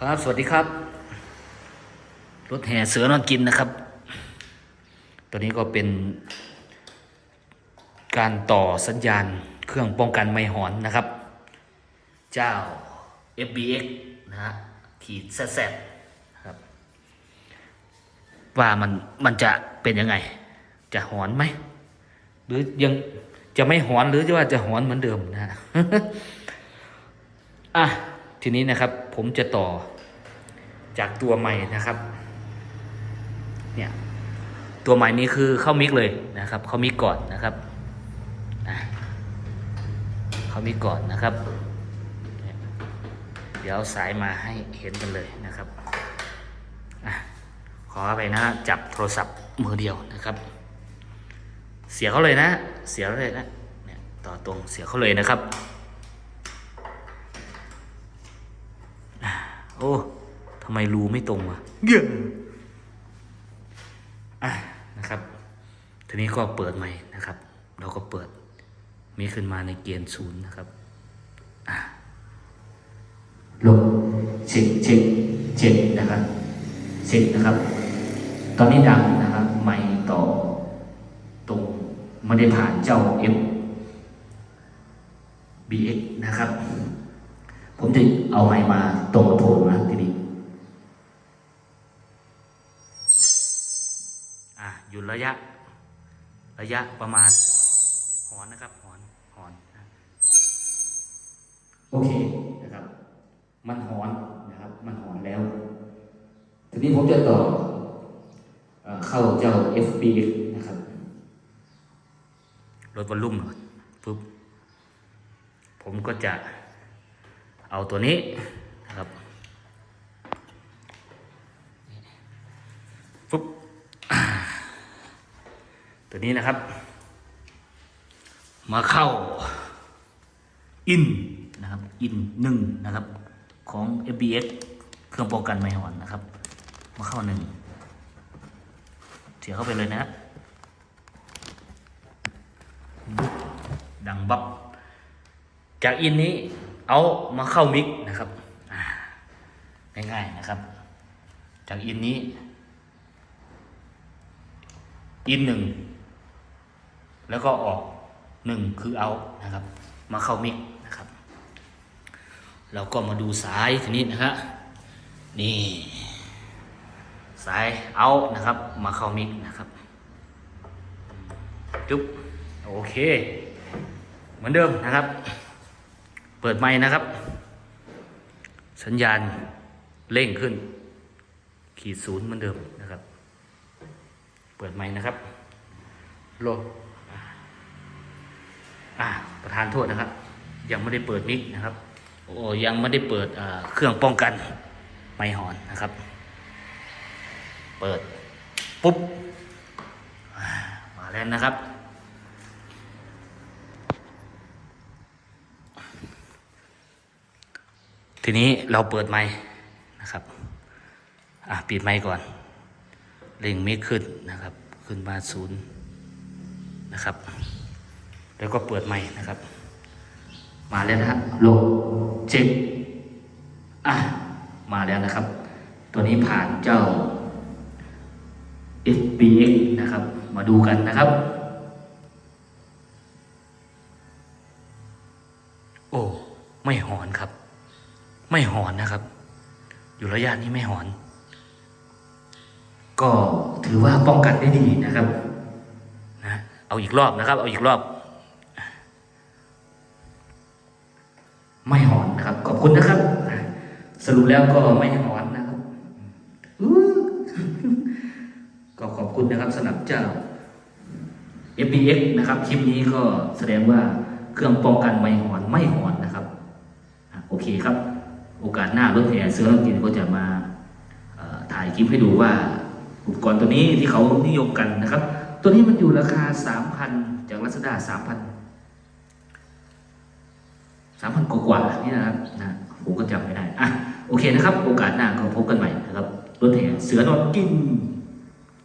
ครับ สวัสดีครับ รถแห่เสือนอนกินนะครับ ตัวนี้ก็เป็นการต่อสัญญาณเครื่องป้องกันไม่หอนนะครับ เจ้า FBX นะฮะขีดแซดครับ ว่ามันมันจะเป็นยังไง จะหอนไหม หรือยังจะไม่หอนหรือว่าจะหอนเหมือนเดิมนะฮะอะ ทีนี้นะครับผมจะต่อจากตัวใหม่นะครับเนี่ยตัวใหม่นี้คือเข้ามิกเลยนะครับ เข้ามิกก่อนนะครับอะเข้ามิกก่อนนะครับ เดี๋ยวเอาสายมาให้เห็นกันเลยนะครับอะขอไปนะจับโทรศัพท์มือเดียวนะครับ เสียเขาเลยนะ เสียเขาเลยนะเนี่ยต่อตรงเสียเขาเลยนะครับ โอ้ทำไมรูไม่ตรงวะเยอะอะนะครับ ทีนี้ก็เปิดใหม่นะครับ เราก็เปิด มีขึ้นมาในเกณฑ์ศูนย์นะครับอะลบเช็คเช็คเช็คนะครับเช็คนะครับ ตอนนี้ดังนะครับ ไม่ต่อตรงไม่ได้ผ่านเจ้า F BX นะครับ ผมจะเอาไม้มาตรงกับโทนนะทีนี้อะหยุดระยะ ระยะประมาณ หอนนะครับ หอนหอนนะโอเคนะครับ มันหอนนะครับ มันหอนแล้ว ทีนี้ผมจะต่อเอ่อเข้าเจ้า FBX นะครับลดวอลลุ่มหน่อยปุ๊บผมก็จะ เอาตัวนี้นะครับปุ๊บตัวนี้นะครับ มาเข้าอินนะครับอินหนึ่งนะครับของ FBX เครื่องป้องกันไม่หอนนะครับ มาเข้าหนึ่งเสียเข้าไปเลยนะดังบับจากอินนี้ เอามาเข้ามิกนะครับง่ายๆนะครับ จากอินนี้ อินหนึ่งแล้วก็ออกหนึ่งคือเอานะครับ มาเข้ามิกนะครับ เราก็มาดูสายทีนี้นะฮะนี่สายเอานะครับ มาเข้ามิกนะครับจุ๊บโอเค เหมือนเดิมนะครับ เปิดไม้นะครับ สัญญาณเร่งขึ้น ขีดศูนย์เหมือนเดิมนะครับ เปิดไม้นะครับ โลอ่าประธานโทษนะครับ ยังไม่ได้เปิดมิกนะครับ โอ้ยังไม่ได้เปิดเครื่องป้องกันไม้หอนนะครับ เปิดปุ๊บมาแล้วนะครับ ทีนี้เราเปิดไมค์นะครับ อะปิดไมค์ก่อนเร่งมิกขึ้นนะครับ ขึ้นมาศูนย์นะครับ แล้วก็เปิดไมค์นะครับ มาแล้วนะฮะโลเจ็บอะมาแล้วนะครับ ตัวนี้ผ่านเจ้า FBX นะครับ มาดูกันนะครับ โอ้ ไม่หอนครับ ไม่หอนนะครับ อยู่ระยะนี้ไม่หอน ก็ถือว่าป้องกันได้ดีนะครับนะเอาอีกรอบนะครับ เอาอีกรอบ ไม่หอนนะครับ ขอบคุณนะครับ สรุปแล้วก็ไม่หอนนะครับอื้อก็ขอบคุณนะครับสำหรับเจ้า FBX นะครับคลิปนี้ก็แสดงว่าเครื่องป้องกันไม่หอนไม่หอนนะครับอะโอเคครับ โอกาสหน้ารถแห่เสือลกินก็จะมาถ่ายคลิปให้ดูว่าอุปกรณ์ตัวนี้ที่เขานิยมกันนะครับ ตัวนี้มันอยู่ราคา 3,000 จากลัซด้า3,000 3,000กว่าๆนี่นะครับนะผมก็จำไม่ได้อะโอเคนะครับ โอกาสหน้าก็พบกันใหม่นะครับรถแห่เสือนอนกิน